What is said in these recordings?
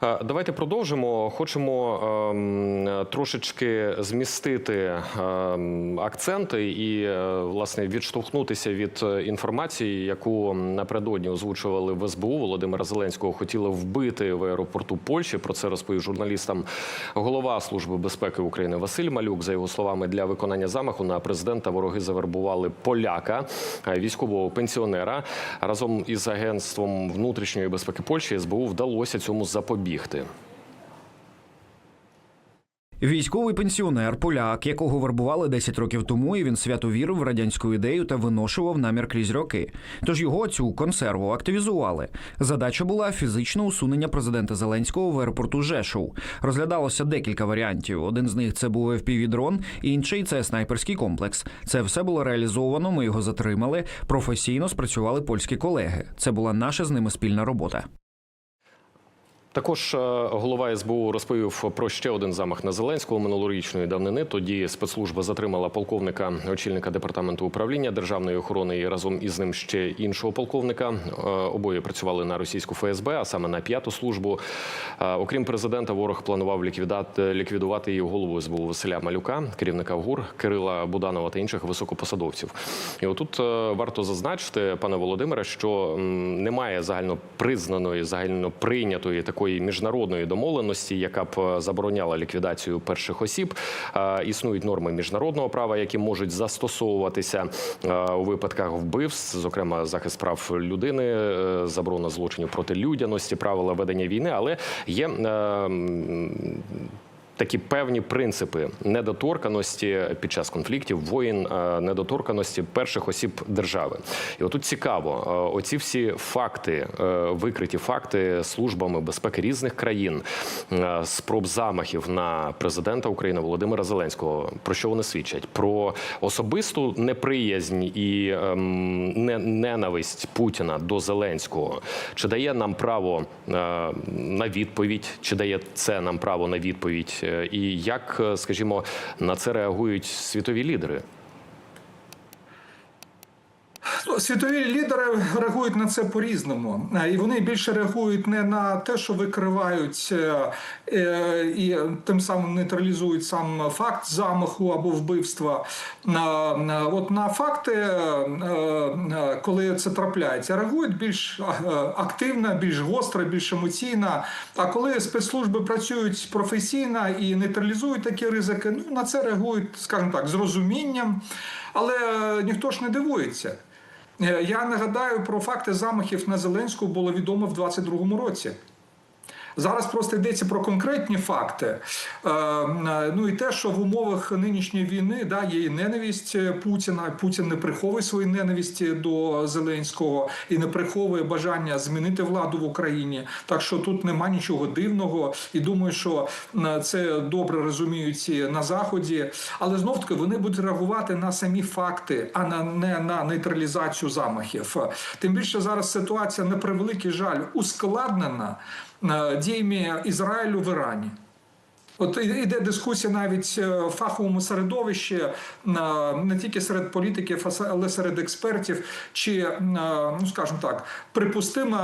Давайте продовжимо. Хочемо ем, трошечки змістити ем, акценти і е, власне відштовхнутися від е, інформації, яку напередодні озвучували в СБУ. Володимира Зеленського хотіли вбити в аеропорту Польщі. Про це розповів журналістам голова служби безпеки України Василь Малюк. За його словами, для виконання замаху на президента вороги завербували поляка, е, військового пенсіонера. Разом із агентством внутрішньої безпеки Польщі СБУ вдалося цьому запобігти. Військовий пенсіонер, поляк, якого вербували 10 років тому, і він свято вірив в радянську ідею та виношував намір крізь роки. Тож його цю консерву активізували. Задача була фізичне усунення президента Зеленського в аеропорту Жешов. Розглядалося декілька варіантів. Один з них це був FPV-дрон, інший це снайперський комплекс. Це все було реалізовано. Ми його затримали. Професійно спрацювали польські колеги. Це була наша з ними спільна робота. Також е, голова СБУ розповів про ще один замах на Зеленського минулорічної давнини. Тоді спецслужба затримала полковника, очільника департаменту управління державної охорони і разом із ним ще іншого полковника. Е, Обоє працювали на російську ФСБ, а саме на п'яту службу. Е, Окрім президента, ворог планував ліквідувати і голову СБУ Василя Малюка, керівника ГУР Кирила Буданова та інших високопосадовців. І отут варто зазначити, пане Володимире, що немає загальнопризнаної, загальноприйнятої такої міжнародної домовленості, яка б е, забороняла ліквідацію перших осіб. Е, Існують норми міжнародного права, які можуть застосовуватися е, у випадках вбивств, зокрема захист прав людини, заборона злочинів проти людяності, правила ведення війни, але є. Такі певні принципи недоторканості під час конфліктів, воїн, е, недоторканості перших осіб держави. І отут цікаво, е, оці всі факти, е, викриті факти службами безпеки різних країн, спроб замахів на президента України Володимира Зеленського. Про що вони свідчать? Про особисту неприязнь і ем, не- ненависть Путіна до Зеленського. Чи дає нам право на відповідь, чи дає це нам право на відповідь? І як, е, скажімо, на це реагують світові лідери? Світові лідери реагують на це по-різному, Е, і вони більше реагують не на те, що викривають е, е, і тим самим нейтралізують сам факт замаху або вбивства. От на факти, е, коли це трапляється, реагують більш активно, більш гостро, більш емоційно. А коли спецслужби працюють професійно і нейтралізують такі ризики, ну на це реагують, скажімо так, з розумінням. Але ніхто ж не дивується. Е, Я нагадаю про факти замахів на Зеленського було відомо в 22-му році. Зараз просто йдеться про конкретні факти. Е, е, Ну і те, що в умовах нинішньої війни да, є і ненависть Путіна. Путін не приховує свої ненависті до Зеленського і не приховує бажання змінити владу в Україні. Так що тут нема нічого дивного. І думаю, що е, це добре розуміють на заході. Але знов таки вони будуть реагувати на самі факти, а не на нейтралізацію замахів. Тим більше зараз ситуація на превеликий жаль ускладнена діями Ізраїлю в Ірані. От іде дискусія навіть е, в фаховому середовищі, е, не тільки серед політиків, але серед експертів, чи е, ну скажімо так, припустимо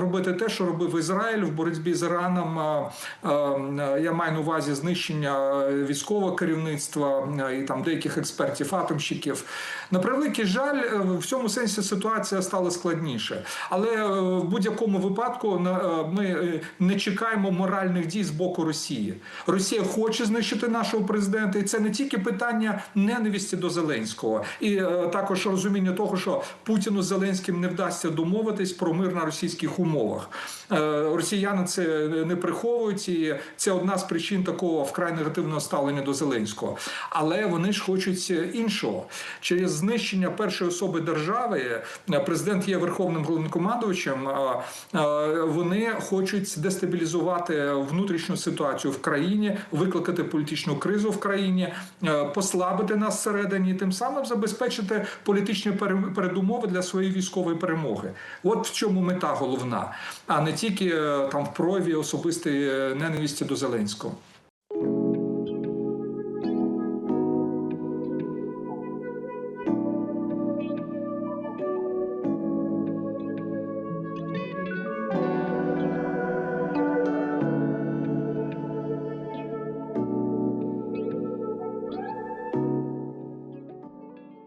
робити те, що робив Ізраїль в боротьбі з Іраном. Я маю на увазі знищення військового керівництва і там деяких експертів, атомщиків. На превеликий жаль, в цьому сенсі ситуація стала складніше. Але в будь-якому випадку ми не чекаємо моральних дій з боку Росії. Росія хоче знищити нашого президента, і це не тільки питання ненависті до Зеленського, і е, також розуміння того, що Путіну з Зеленським не вдасться домовитись про мир на російських умовах. Е, Росіяни це не приховують, і це одна з причин такого вкрай негативного ставлення до Зеленського. Але вони ж хочуть іншого через знищення першої особи держави. е, Президент є верховним головнокомандувачем. е, е, Вони хочуть дестабілізувати внутрішню ситуацію в країні, викликати політичну кризу в країні, е, послабити нас всередині, тим самим забезпечити політичні пере- передумови для своєї військової перемоги. От в чому мета головна, а не тільки е, там в прояві особистої е, ненависті до Зеленського.